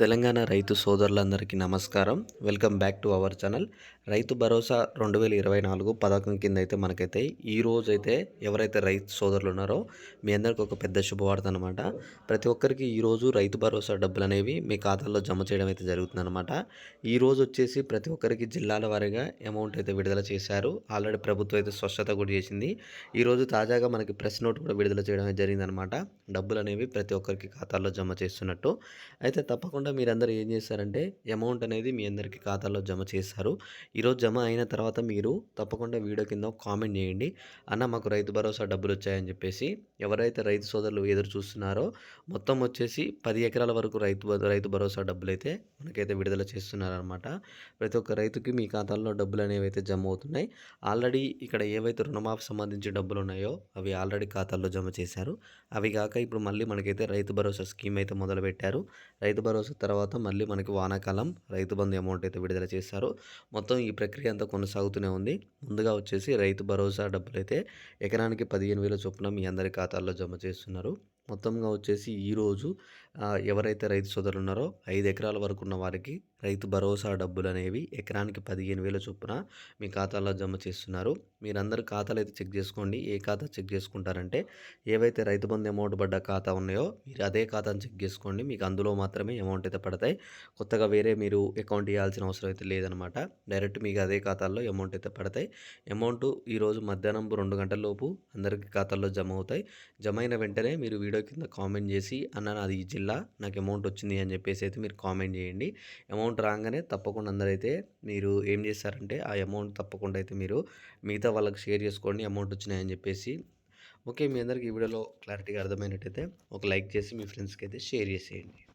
తెలంగాణ రైతు సోదరులందరికీ నమస్కారం. Welcome back to our channel. Rythu Bharosa రెండు వేల ఇరవై నాలుగు పథకం కింద అయితే మనకైతే ఈ రోజు అయితే ఎవరైతే రైతు సోదరులు ఉన్నారో మీ అందరికి ఒక పెద్ద శుభవార్త అనమాట ప్రతి ఒక్కరికి ఈరోజు రైతు భరోసా డబ్బులు అనేవి మీ ఖాతాల్లో జమ చేయడం అయితే జరుగుతుందన్నమాట. ఈ రోజు వచ్చేసి ప్రతి ఒక్కరికి జిల్లాల వారీగా అమౌంట్ అయితే విడుదల చేశారు. ఆల్రెడీ ప్రభుత్వం అయితే స్పష్టత కూడా చేసింది. ఈరోజు తాజాగా మనకి ప్రెస్ నోట్ కూడా విడుదల చేయడం జరిగిందనమాట డబ్బులు అనేవి ప్రతి ఒక్కరికి ఖాతాల్లో జమ చేస్తున్నట్టు. అయితే తప్పకుండా మీరందరూ ఏం చేస్తారంటే అమౌంట్ అనేది మీ అందరికీ ఖాతాలో జమ చేస్తారు. ఈరోజు జమ అయిన తర్వాత మీరు తప్పకుండా వీడియో కింద కామెంట్ చేయండి. అన్న మాకు రైతు భరోసా డబ్బులు వచ్చాయని చెప్పేసి ఎవరైతే రైతు సోదరులు ఎదురు చూస్తున్నారో మొత్తం వచ్చేసి పది ఎకరాల వరకు రైతు రైతు భరోసా డబ్బులు అయితే మనకైతే విడుదల చేస్తున్నారనమాట ప్రతి ఒక్క రైతుకి మీ ఖాతాల్లో డబ్బులు అనేవి అయితే జమ అవుతున్నాయి. ఆల్రెడీ ఇక్కడ ఏవైతే రుణమాఫీ సంబంధించి డబ్బులు ఉన్నాయో అవి ఆల్రెడీ ఖాతాల్లో జమ చేశారు. అవి కాక ఇప్పుడు మళ్ళీ మనకైతే రైతు భరోసా స్కీమ్ అయితే మొదలుపెట్టారు. రైతు భరోసా తర్వాత మళ్ళీ మనకి వానాకాలం రైతు బంధు అమౌంట్ అయితే విడుదల చేశారు మొత్తం ఈ ప్రక్రియ అంతా కొనసాగుతూనే ఉంది. ముందుగా వచ్చేసి రైతు భరోసా డబ్బులు అయితే ఎకరానికి పదిహేను వేల చొప్పున మీ అందరి ఖాతాల్లో జమ చేస్తున్నారు. మొత్తంగా వచ్చేసి ఈరోజు ఎవరైతే రైతు సోదరులు ఉన్నారో ఐదు ఎకరాల వరకు ఉన్న వారికి రైతు భరోసా డబ్బులు అనేవి ఎకరానికి పదిహేను వేల చొప్పున మీ ఖాతాలో జమ చేస్తున్నారు. మీరందరూ ఖాతాలు అయితే చెక్ చేసుకోండి. ఏ ఖాతా చెక్ చేసుకుంటారంటే ఏవైతే రైతు బంధు అమౌంట్ పడ్డ ఖాతా ఉన్నాయో మీరు అదే ఖాతాను చెక్ చేసుకోండి. మీకు అందులో మాత్రమే అమౌంట్ అయితే పడతాయి. కొత్తగా వేరే మీరు అకౌంట్ ఇవ్వాల్సిన అవసరం అయితే లేదనమాట. డైరెక్ట్ మీకు అదే ఖాతాల్లో అమౌంట్ అయితే పడతాయి. అమౌంట్ ఈరోజు మధ్యాహ్నం రెండు గంటల లోపు అందరికీ ఖాతాల్లో జమ అవుతాయి. జమ అయిన వెంటనే మీరు వీడియో కింద కామెంట్ చేసి అన్న నాది ఈ జిల్లా నాకు అమౌంట్ వచ్చింది అని చెప్పేసి అయితే మీరు కామెంట్ చేయండి. అమౌంట్ రాగానే తప్పకుండా అందరైతే మీరు ఏం చేస్తారంటే ఆ అమౌంట్ తప్పకుండా అయితే మీరు మిగతా వాళ్ళకి షేర్ చేసుకోండి అమౌంట్ వచ్చినాయని చెప్పేసి. ఓకే మీ అందరికి ఈ వీడియోలో క్లారిటీగా అర్థమైనట్టయితే ఒక లైక్ చేసి మీ ఫ్రెండ్స్కి అయితే షేర్ చేసేయండి.